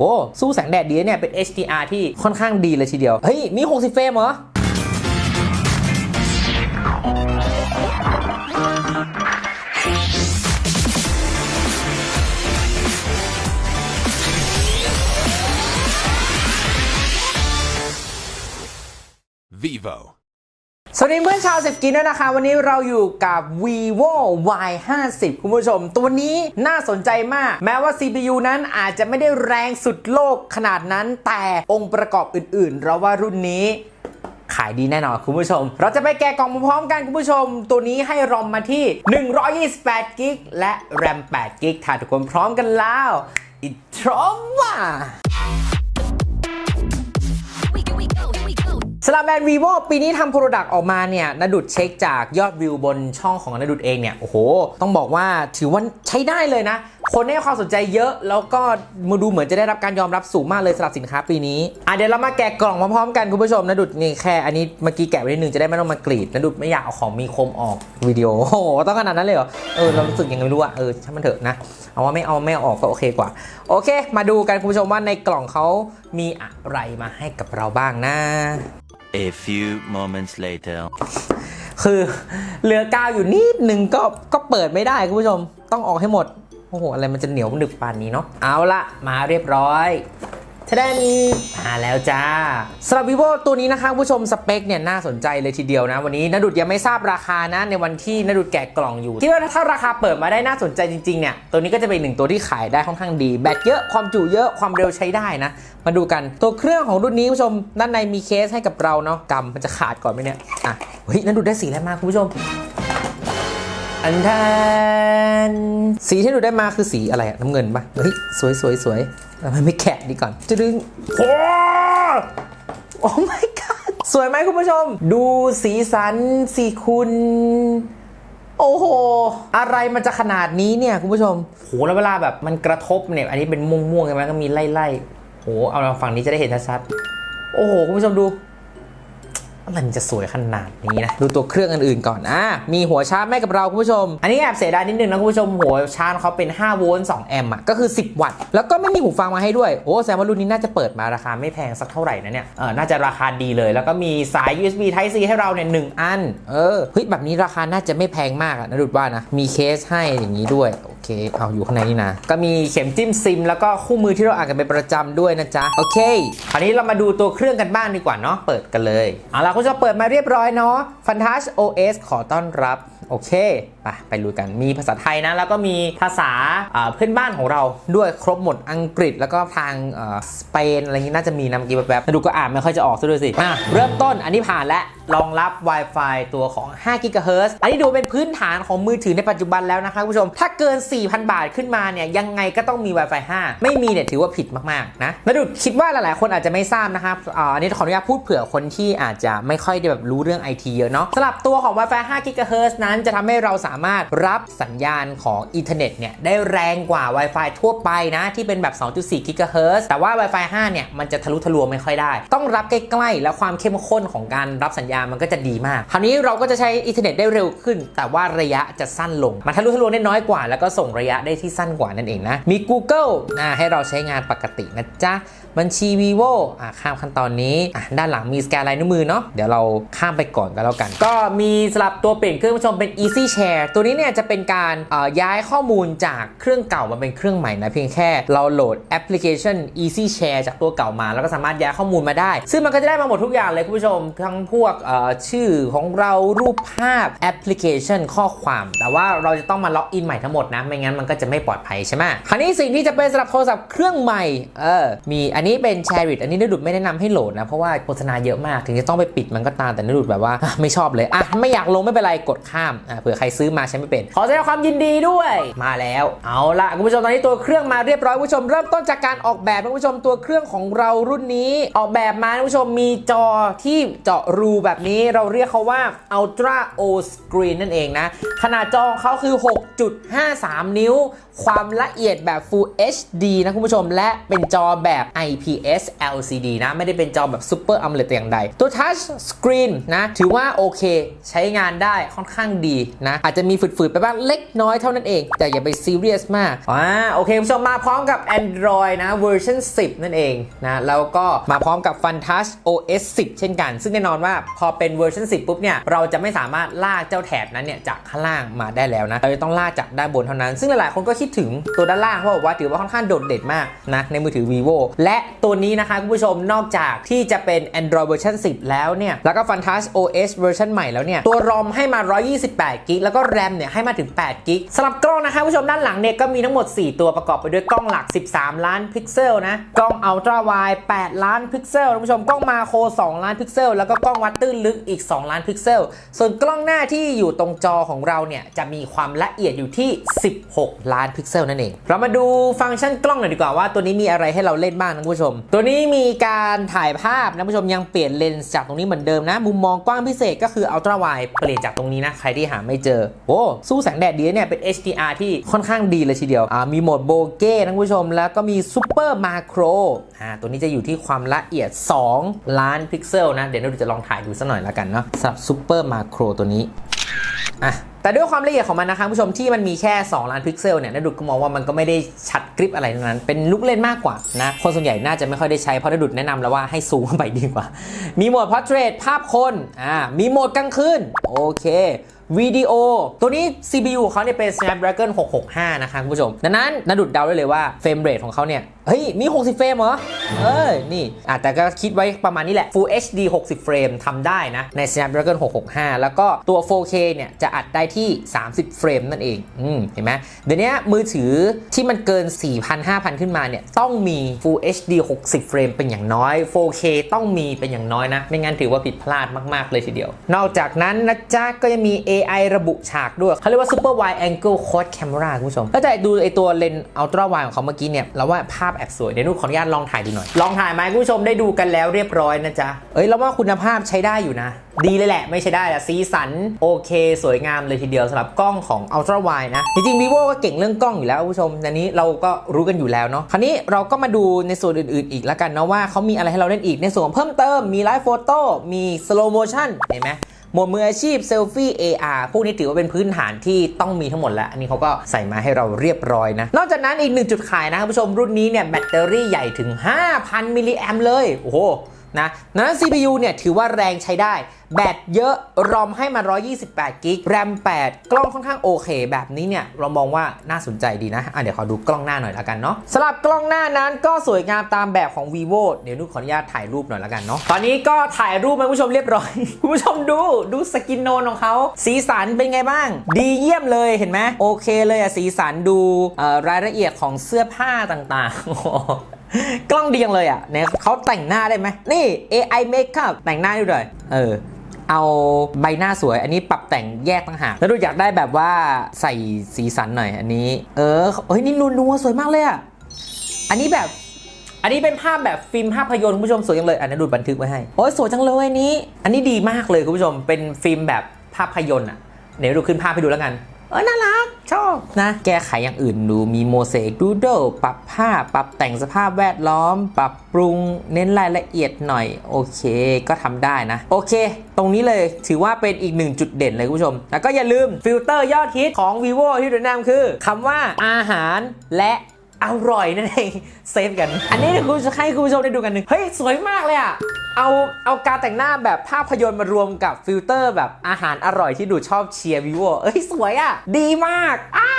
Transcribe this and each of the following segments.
โอ้สู้แสงแดดดีเนี่ยเป็น HDR ที่ค่อนข้างดีเลยทีเดียว เฮ้ย มี 60 เฟรมเหรอ Vivo. สวัสดีเพื่อนชาวเซฟกินด้วยนะคะ วันนี้เราอยู่กับ vivo y 5 0คุณผู้ชม ตัวนี้น่าสนใจมาก แม้ว่า CPU นั้นอาจจะไม่ได้แรงสุดโลกขนาดนั้น แต่องค์ประกอบอื่นๆ เราว่ารุ่นนี้ขายดีแน่นอนคุณผู้ชม เราจะไปแกะกล่องพร้อมกันคุณผู้ชม ตัวนี้ให้รอมมาที่ 128กิกและแรม8กิกถ้าทุกคนพร้อมกันแล้ว อิทรอมว่าำหรับแบรนด์ vivo ปีนี้ทำโปรดักต์ออกมาเนี่ยนดุดเช็คจากยอดวิวบนช่องของนดุดเองเนี่ย โอ้โห ต้องบอกว่าถือว่าใช้ได้เลยนะ คนให้ความสนใจเยอะแล้วก็มาดูเหมือนจะได้รับการยอมรับสูงมากเลยสำหรับสินค้าปีนี้อะเดี๋ยวเรามาแกะกล่องพร้อมๆกันคุณผู้ชมนดุดนี่แค่อันนี้เมื่อกี้แกะไปนิดนึงจะได้ไม่ต้องมากรีดนดุดไม่อยากเอาของมีคมออกวิดีโอโอ้โหต้องขนาดนั้นเลยเหรอเออเรารู้สึกยังไงไม่รู้อะเออช่างมันเถอะนะเอาว่าไม่เอาไม่เอาออกก็โอเคกว่า โอเค มาดูกันคุณผู้ชมว่าในกล่องเขามีอะไรมาให้กับเราบ้างนะ A few moments later. คือเหลือกาวอยู่นิดนึงก็ก็เปิดไม่ได้คุณผู้ชมต้องออกให้หมด โอ้โห อะไรมันจะเหนียวหนึบปานนี้เนาะเอาละมาเรียบร้อย ทะเดนมาแล้วจ้าสำหรับ vivo ตัวนี้นะคะคุณผู้ชมสเปคเนี่ยน่าสนใจเลยทีเดียวนะ วันนี้นดุดยังไม่ทราบราคานะในวันที่นดุดแกะกล่องอยู่คิดว่าถ้าราคาเปิดมาได้น่าสนใจจริงๆเนี่ยตัวนี้ก็จะเป็นหนึ่งตัวที่ขายได้ค่อนข้างดี แบตเยอะความจุเยอะความเร็วใช้ได้นะ มาดูกันตัวเครื่องของรุ่นนี้คุณผู้ชมด้านในมีเคสให้กับเราเนาะกำมันจะขาดก่อนไหมเนี่ยอะเฮ้ยนั่นดูได้สีอะไรมาคุณผู้ชมอันแทนสีที่ดูได้มาคือสีอะไรอะน้ำเงินปะเฮ้ยสวยสวยสวย ทำไมไม่แกะดีก่อนจะดึงโอ้โอ้ my god สวยไหมคุณผู้ชม ดูสีสันสีคุณ โอ้โห อะไรมันจะขนาดนี้เนี่ย คุณผู้ชมโหแล้วเวลาแบบมันกระทบเนี่ย อันนี้เป็นม่วงๆใช่ไหมก็มีไล่ๆโหเอาเราฝั่งนี้จะได้เห็นชัดๆโอ้โห คุณผู้ชมดู อะไรมันจะสวยขนาดนี้นะ ดูตัวเครื่องอื่นๆก่อน อะ มีหัวชาร์จแม่กับเราคุณผู้ชม อันนี้แอบเสียดายนิดนึงนะคุณผู้ชม หัวชาร์จเขาเป็น 5 โวลต์ 2 แอมป์อะ ก็คือ 10 วัตต์ แล้วก็ไม่มีหูฟังมาให้ด้วย โอ้แสดงว่ารุ่นนี้น่าจะเปิดมาราคาไม่แพงสักเท่าไหร่นะเนี่ย เออ น่าจะราคาดีเลย แล้วก็มีสาย USB Type C ให้เราเนี่ยหนึ่งอัน เออ เฮ้ย แบบนี้ราคาน่าจะไม่แพงมากอะนะดูดว่านะ มีเคสให้อย่างนี้ด้วย โอเค เอาอยู่ข้างในนี่นะ ก็มีเข็มจิ้มซิม แล้วก็คู่มือที่เราอ่านกันเป็นประจำด้วยนะจ๊ะ โอเค คราวนี้เรามาดูตัวเครื่องกันบ้างดีกว่าเนาะ เปิดกันเลยเอาละคุณจะเปิดมาเรียบร้อยเนาะ Fantas OS ขอต้อนรับ โอเคไปไปดูกันมีภาษาไทยนะ แล้วก็มีภาษาเพื่อนบ้านของเราด้วยครบหมดอังกฤษแล้วก็ทางสเปนอะไรอย่างนี้น่าจะมีนะกี้แบบๆดูก็อ่านไม่ค่อยจะออกซะด้วยสิอะเริ่มต้นอันนี้ผ่านแล้วรองรับ Wi-Fi ตัวของ5 GHz อันนี้ดูเป็นพื้นฐานของมือถือในปัจจุบันแล้วนะคะคุณผู้ชม ถ้าเกิน 4,000 บาทขึ้นมาเนี่ย ยังไงก็ต้องมี Wi-Fi 5 ไม่มีเนี่ยถือว่าผิดมาก ๆ นะแล้วดูคิดว่าหลาย ๆ คนอาจจะไม่ทราบนะครับอ,อันนี้ขออนุญาตพูดเผื่อคนที่อาจจะไม่ค่อยได้แบบรู้เรื่อง IT เยอะเนาะสำหรับตัวของ Wi-Fi 5 GHz นั้นจะทำให้เราสาามารถรับสัญญาณของอินเทอร์เน็ตเนี่ยได้แรงกว่า Wi-Fi ทั่วไปนะ ที่เป็นแบบ 2.4 GHz แต่ว่า Wi-Fi 5 เนี่ย มันจะทะลุทะลวงไม่ค่อยได้ ต้องรับใกล้ๆ แล้วความเข้มข้นของการรับสัญญาณมันก็จะดีมาก คราวนี้เราก็จะใช้อินเทอร์เน็ตได้เร็วขึ้น แต่ว่าระยะจะสั้นลง มันทะลุทะลวงได้น้อยกว่า แล้วก็ส่งระยะได้ที่สั้นกว่านั่นเองนะ มี Google นะให้เราใช้งานปกตินะจ๊ะ บัญชี vivo อะข้ามขั้นตอนนี้อะด้านหลังมีสแกนลายนิ้วมือเนาะเดี๋ยวเราข้ามไปก่อนกันแล้วกัน ก็มีสลับตัวเปลี่ยนเครื่องผู้ชมเป็น easy share ตัวนี้เนี่ยจะเป็นการอ่อย้ายข้อมูลจากเครื่องเก่ามาเป็นเครื่องใหม่นะเพียงแค่เราโหลดแอปพลิเคชัน easy share จากตัวเก่ามา แล้วก็สามารถย้ายข้อมูลมาได้ ซึ่งมันก็จะได้มาหมดทุกอย่างเลยคุณผู้ชม ทั้งพวกอ่อชื่อของเรารูปภาพแอปพลิเคชันข้อความ แต่ว่าเราจะต้องมาล็อกอินใหม่ทั้งหมดนะไม่งั้นมันก็จะไม่ปลอดภัยใช่ไหมคราวนี้สิ่งที่จะเป็นสำหรับโทรศัพท์เครื่องใหม่เออมีอันนี้เป็น s h a r i t อันนี้นดุดไม่แนะนำให้โหลดนะ เพราะว่าโฆษณาเยอะมาก ถึงจะต้องไปปิดมันก็ตามแต่นดุดแบบว่าไม่ชอบเลย อะ ไม่อยากลงไม่เป็นไรกดข้ามอะเผื่อใครซื้อมาใช้ไม่เป็น ขอแสดงความยินดีด้วย มาแล้ว เอาละคุณผู้ชมตอนนี้ตัวเครื่องมาเรียบร้อยคุณผู้ชมเริ่มต้นจากการออกแบบคุณผู้ชมตัวเครื่องของเรารุ่นนี้ออกแบบมาคุณผู้ชมมีจอที่เจาะรูแบบนี้เราเรียกเขาว่า Ultra O Screen นั่นเองนะ ขนาดจอเขาคือ 6.53 นิ้ว ความละเอียดแบบ Full HD นะคุณผู้ชมและเป็นจอแบบ IPS LCD นะไม่ได้เป็นจอแบบ Super AMOLED แต่อย่างใด ตัว Touch Screen นะถือว่าโอเค ใช้งานได้ค่อนข้างดีนะ อาจจะมีฝืดๆ ไปบ้างเล็กน้อยเท่านั้นเอง แต่อย่าไปซีเรียสมากอ่าโอเคคุณผู้ชมมาพร้อมกับ Android นะเวอร์ชัน10 นั่นเองนะแล้วก็มาพร้อมกับ Funtouch OS 10 เช่นกัน ซึ่งแน่นอนว่าพอเป็นเวอร์ชัน10 ปุ๊บเนี่ยเราจะไม่สามารถลากเจ้าแถบนั้นเนี่ยจากข้างล่างมาได้แล้วนะ เราจะต้องลากจากด้านบนเท่านั้น ซึ่งหลายๆคนก็คิดถึงตัวด้านล่างเพราะบอกว่าถือว่าค่อนข้างโดดเด่นมากนะในมือถือ vivo และตัวนี้นะคะคุณผู้ชมนอกจากที่จะเป็น Android เวอร์ชัน10 แล้วเนี่ย แล้วก็ Funtouch OS เวอร์ชันใหม่แล้วเนี่ย ตัว ROM ให้มา 128กิกแล้วก็ RAM เนี่ยให้มาถึง8กิกสำหรับกล้องนะคะคุณผู้ชมด้านหลังเนี่ยก็มีทั้งหมด 4 ตัวประกอบไปด้วยกล้องหลัก 13 ล้านพิกเซลนะ กล้อง Ultra Wide 8ล้านพิกเซลคุณผู้ชมกล้องมาโคร2ล้านพิกเซลแล้วก็กล้องวัดตื้นลึกอีก 2 ล้านพิกเซล ส่วนกล้องหน้าที่อยู่ตรงจอของเราเนี่ยจะมีความละเอียดอยู่ที่ 16 ล้านพิกเซลนั่นเอง เรามาดูฟังก์ชันกล้องหน่อยดีกว่าว่าตัวนี้มีอะไรให้เราเล่นบ้างนะผู้ชม ตัวนี้มีการถ่ายภาพนะคุณผู้ชมยังเปลี่ยนเลนส์จากตรงนี้เหมือนเดิมนะ มุมมองกว้างพิเศษก็คือ Ultra Wide เปลี่ยนจากตรงนี้นะใครที่หาไม่เจอโอ้สู้แสงแดดดีเนี่ยเป็น HDR ที่ค่อนข้างดีเลยทีเดียวมีโหมดโบเก้นะผู้ชม แล้วก็มีซูเปอร์มาโครอ่าตัวนี้จะอยู่ที่ความละเอียด 2 ล้านพิกเซลนะ เดี๋ยวเราจะลองถ่ายดูสักหน่อยแล้วกันเนาะสำหรับซูเปอร์มาโครตัวนี้อะ แต่ด้วยความละเอียดของมันนะคะผู้ชมที่มันมีแค่ 2 ล้านพิกเซลเนี่ยนาดุดก็มองว่ามันก็ไม่ได้ชัดกริปอะไรนั้น เป็นลูกเล่นมากกว่านะคนส่วนใหญ่น่าจะไม่ค่อยได้ใช้เพราะนาดุดแนะนำแล้วว่าให้ซูมเข้าไปดีกว่า มีโหมดพอร์เทรตภาพคนอ่ามีโหมดกลางคืนโอเควิดีโอ ตัวนี้ CPU ของเขาเนี่ยเป็น Snapdragon 665 นะคะคุณผู้ชม ดังนั้นนาดุดเดาได้เลยว่าเฟรมเรทของเขาเนี่ย เฮ้ย มี 60 เฟรมเหรอ เอ้ยนี่อะแต่ก็คิดไว้ประมาณนี้แหละ Full HD 60 เฟรมทำได้นะ ใน Snapdragon 665 แล้วก็ตัว 4K เนี่ยจะอัดได้ที่ 30 เฟรมนั่นเอง อืม เห็นไหมเดี๋ยวนี้มือถือที่มันเกิน 4,000 5,000 ขึ้นมาเนี่ย ต้องมี Full HD 60 เฟรมเป็นอย่างน้อย 4K ต้องมีเป็นอย่างน้อยนะ ไม่งั้นถือว่าผิดพลาดมาก ๆ เลยทีเดียว นอกจากนั้นนะจ๊ะ ก็ยังมี AI ระบุฉากด้วยเขาเรียกว่า Super Wide Angle Quad Camera คุณผู้ชมก็จะดูไอตัวเลนส์ Ultra Wide ของเขาเมื่อกี้เนี่ยเราว่าภาพแอบสวยเดี๋ยวนุขออนุญาตลองถ่ายดูหน่อย ลองถ่ายไหมคุณผู้ชมได้ดูกันแล้วเรียบร้อยนะจ๊ะ เอ้ยเราว่าคุณภาพใช้ได้อยู่นะ ดีเลยแหละ ไม่ใช่ได้ละสีสันโอเค สวยงามเลยทีเดียวสำหรับกล้องของ Ultra Wide นะ จริงๆ vivo ก็เก่งเรื่องกล้องอยู่แล้วคุณผู้ชมอันนี้เราก็รู้กันอยู่แล้วเนาะคราวนี้เราก็มาดูในส่วนอื่นๆ อีกแล้วกันนะว่าเขามีอะไรให้เราเล่นอีกในส่วนเพิ่มเติมมีไลฟ์โฟโต้มี slow motion เห็นไหม หมดมืออาชีพเซลฟี่ AR พวกนี้ถือว่าเป็นพื้นฐานที่ต้องมีทั้งหมดแล้ว อันนี้เขาก็ใส่มาให้เราเรียบร้อยนะ นอกจากนั้นอีกหนึ่งจุดขายนะคุณผู้ชมรุ่นนี้เนี่ยแบตเตอรี่ใหญ่ถึง 5,000 มิลลิแอมเลย โอ้โห นะนั้น CPU เนี่ยถือว่าแรงใช้ได้ แบตเยอะ รอมให้มา 128 กิก แรม 8 กล้องค่อนข้างโอเค แบบนี้เนี่ยเรามองว่าน่าสนใจดีนะอะเดี๋ยวขอดูกล้องหน้าหน่อยละกันเนาะสำหรับกล้องหน้านั้นก็สวยงามตามแบบของ vivo เดี๋ยวนุขออนุญาตถ่ายรูปหน่อยละกันเนาะ ตอนนี้ก็ถ่ายรูปมาคุณผู้ชมเรียบร้อย คุณผู้ชมดูดูสกินโนนของเขา สีสันเป็นไงบ้าง ดีเยี่ยมเลยเห็นไหมโอเคเลยอะสีสันดูรายละเอียดของเสื้อผ้าต่างๆ กล้องดีจังเลยอะเนี่ยเขาแต่งหน้าได้ไหมนี่ AI Makeup แต่งหน้าดูหน่อยเออเอาใบหน้าสวย อันนี้ปรับแต่งแยกต่างหาก แล้วดูอยากได้แบบว่าใส่สีสันหน่อยอันนี้ เออเฮ้ยนี่นูนัวๆสวยมากเลยอะ อันนี้แบบ อันนี้เป็นภาพแบบฟิล์มภาพยนตร์คุณผู้ชมสวยจังเลย อันนี้ดูบันทึกไว้ให้ โอ้ยสวยจังเลยอันนี้ อันนี้ดีมากเลยคุณผู้ชม เป็นฟิล์มแบบภาพยนตร์อะ เดี๋ยวดูขึ้นภาพให้ดูแล้วกัน เออน่ารักช อบนะ แก้ไขอย่างอื่นดูมีโมเสกดูโดปรับภาพปรับแต่งสภาพแวดล้อม ปรับปรุงเน้นรายละเอียดหน่อย โอเคก็ทำได้นะ โอเค ตรงนี้เลยถือว่าเป็นอีกหนึ่งจุดเด่นเลยคุณผู้ชม แล้วก็อย่าลืมฟิลเตอร์ยอดฮิตของ vivo ที่แนะนำคือคำว่าอาหารและ อร่อยนั่นเองเซฟกัน อันนี้เดี๋ยวคุณจะให้คุณผู้ชมได้ดูกันหนึ่งเฮ้ย สวยมากเลยอะเอาเอาการแต่งหน้าแบบภาพยนตร์มารวมกับฟิลเตอร์แบบอาหารอร่อยที่ดูชอบเชียร์วิวเอ้ย สวยอะดีมากอ้า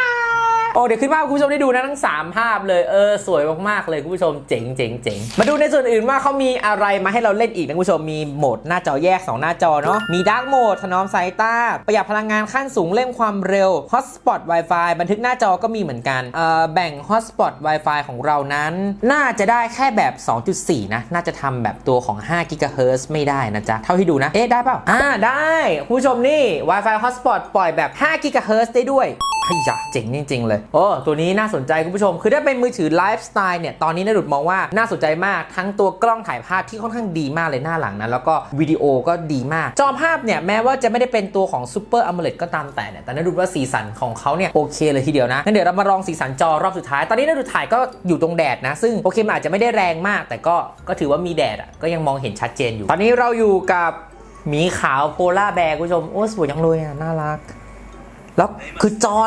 โอ้เดี๋ยวขึ้นภาพคุณผู้ชมได้ดูนะทั้ง 3 ภาพเลยเออสวยมากๆเลยคุณผู้ชมเจ๋งเจ๋งเจ๋งมาดูในส่วนอื่นว่าเขามีอะไรมาให้เราเล่นอีกนะคุณผู้ชมมีโหมดหน้าจอแยก 2 หน้าจอเนาะมีดาร์กโหมดถนอมสายตาประหยัดพลังงานขั้นสูงเร่งความเร็ว Hotspot Wi-Fi บันทึกหน้าจอก็มีเหมือนกันเอ่อแบ่ง Hotspot Wi-Fi ของเรานั้น น่าจะได้แค่แบบ 2.4 นะ น่าจะทำแบบตัวของ5 GHz ไม่ได้นะจ๊ะเท่าที่ดูนะเอ๊ะได้เปล่าอ่าได้คุณผู้ชมนี่ Wi-Fi Hotspot ปล่อยแบบ5 GHz ได้ด้วยเฮ้ยยะเจ๋งจริง ๆ เลยโอ้ตัวนี้น่าสนใจคุณผู้ชม คือถ้าเป็นมือถือไลฟ์สไตล์เนี่ยตอนนี้นาดุดมองว่าน่าสนใจมากทั้งตัวกล้องถ่ายภาพที่ค่อนข้างดีมากเลยหน้าหลังนะแล้วก็วิดีโอก็ดีมาก จอภาพเนี่ยแม้ว่าจะไม่ได้เป็นตัวของ Super AMOLED ก็ตามแต่เนี่ยแต่นาดุดว่าสีสันของเขาเนี่ยโอเคเลยทีเดียวนะงั้นเดี๋ยวเรามาลองสีสันจอรอบสุดท้าย ตอนนี้นาดุดถ่ายก็อยู่ตรงแดดนะ ซึ่งโอเคมันอาจจะไม่ได้แรงมาก แต่ก็ก็ถือว่ามีแดดอะก็ยังมองเห็นชัดเจนอยู่ ตอนนี้เราอยู่กับหมีขาวโพล่าแบร์คุณผู้ชมโอ้สวยจังเลยอะน่ารักแล้วคือจอ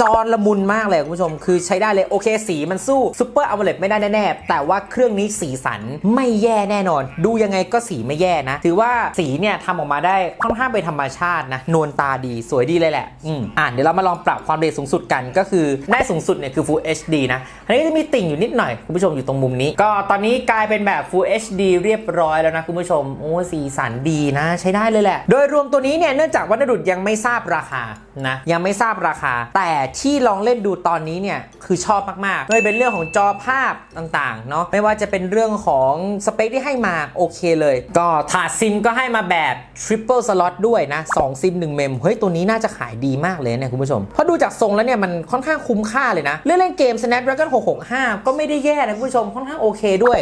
จอละมุนมากเลยคุณผู้ชม คือใช้ได้เลยโอเคสีมันสู้ซูเปอร์อัลเลตไม่ได้แน่ๆแต่ว่าเครื่องนี้สีสันไม่แย่แน่นอน ดูยังไงก็สีไม่แย่นะ ถือว่าสีเนี่ยทำออกมาได้ค่อนข้างเป็นธรรมชาตินะนวลตาดีสวยดีเลยแหละอืมอ่านเดี๋ยวเรามาลองปรับความเร็วสูงสุดกันก็คือได้สูงสุดเนี่ยคือ Full HD นะอันนี้จะมีติ่งอยู่นิดหน่อยคุณผู้ชมอยู่ตรงมุมนี้ ก็ตอนนี้กลายเป็นแบบ Full HD เรียบร้อยแล้วนะคุณผู้ชมโอ้สีสันดีนะ ใช้ได้เลยแหละ โดยรวมตัวนี้เนี่ยเนื่องจากวัสดุยังไม่ทราบราคานะยังไม่ทราบราคาแต่ที่ลองเล่นดูตอนนี้เนี่ยคือชอบมากๆไม่ว่าเป็นเรื่องของจอภาพต่างๆเนาะไม่ว่าจะเป็นเรื่องของสเปคที่ให้มาโอเคเลย ก็ถาดซิมก็ให้มาแบบ Triple Slot ด้วยนะ2ซิม1เมมเฮ้ยตัวนี้น่าจะขายดีมากเลยเนี่ยคุณผู้ชมเพราะดูจากทรงแล้วเนี่ยมันค่อนข้างคุ้มค่าเลยนะเล่นเล่นเกม Snapdragon 665 ก็ไม่ได้แย่นะคุณผู้ชมค่อนข้างโอเคด้วย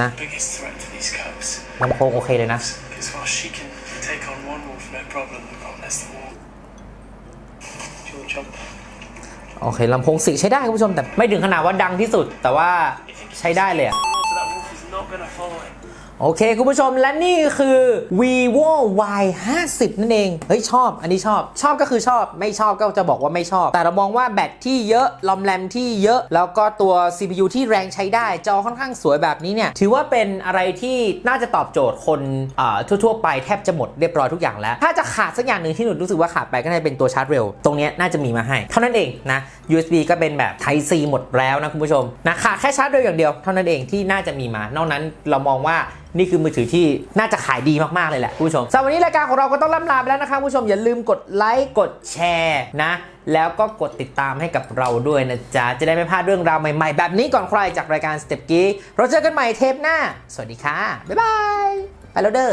นะ biggest threat to these cubs. ลำโพงโอเคเลยนะ โอเคลำโพงสีใช้ได้คุณผู้ชมแต่ไม่ถึงขนาดว่าดังที่สุด แต่ว่าใช้ได้เลยอะ โอเค คุณผู้ชมและนี่คือ vivo y 5 0นั่นเอง เฮ้ย ชอบ อันนี้ชอบ ชอบก็คือชอบ ไม่ชอบก็จะบอกว่าไม่ชอบ แต่เรามองว่าแบตที่เยอะ ลอมแรมที่เยอะ แล้วก็ตัว CPU ที่แรงใช้ได้ จอค่อนข้างสวยแบบนี้เนี่ย ถือว่าเป็นอะไรที่น่าจะตอบโจทย์คนอ่าทั่วๆ ไปแทบจะหมดเรียบร้อยทุกอย่างแล้ว ถ้าจะขาดสักอย่างหนึ่งที่หนูรู้สึกว่าขาดไปก็น่าจะเป็นตัวชาร์จเร็ว ตรงนี้น่าจะมีมาให้ เท่านั้นเองนะ USB ก็เป็นแบบ Type C หมดแล้วนะคุณผู้ชมนะขาดแค่ชาร์จเร็วอย่างเดียวเท่านั้นเองที่น่าจะมีมานอกนั้นเรามองว่านี่คือมือถือที่น่าจะขายดีมากๆเลยแหละคุณผู้ชมสำหรับวันนี้รายการของเราก็ต้องล่ำลาไปแล้วนะคะคุณผู้ชมอย่าลืมกดไลค์กดแชร์นะ แล้วก็กดติดตามให้กับเราด้วยนะจ๊ะ จะได้ไม่พลาดเรื่องราวใหม่ๆ แบบนี้ก่อนใครจากรายการสเต็ปกี้เราเจอกันใหม่เทปหน้า สวัสดีค่ะ บ๊ายบายไปแล้วเด้อ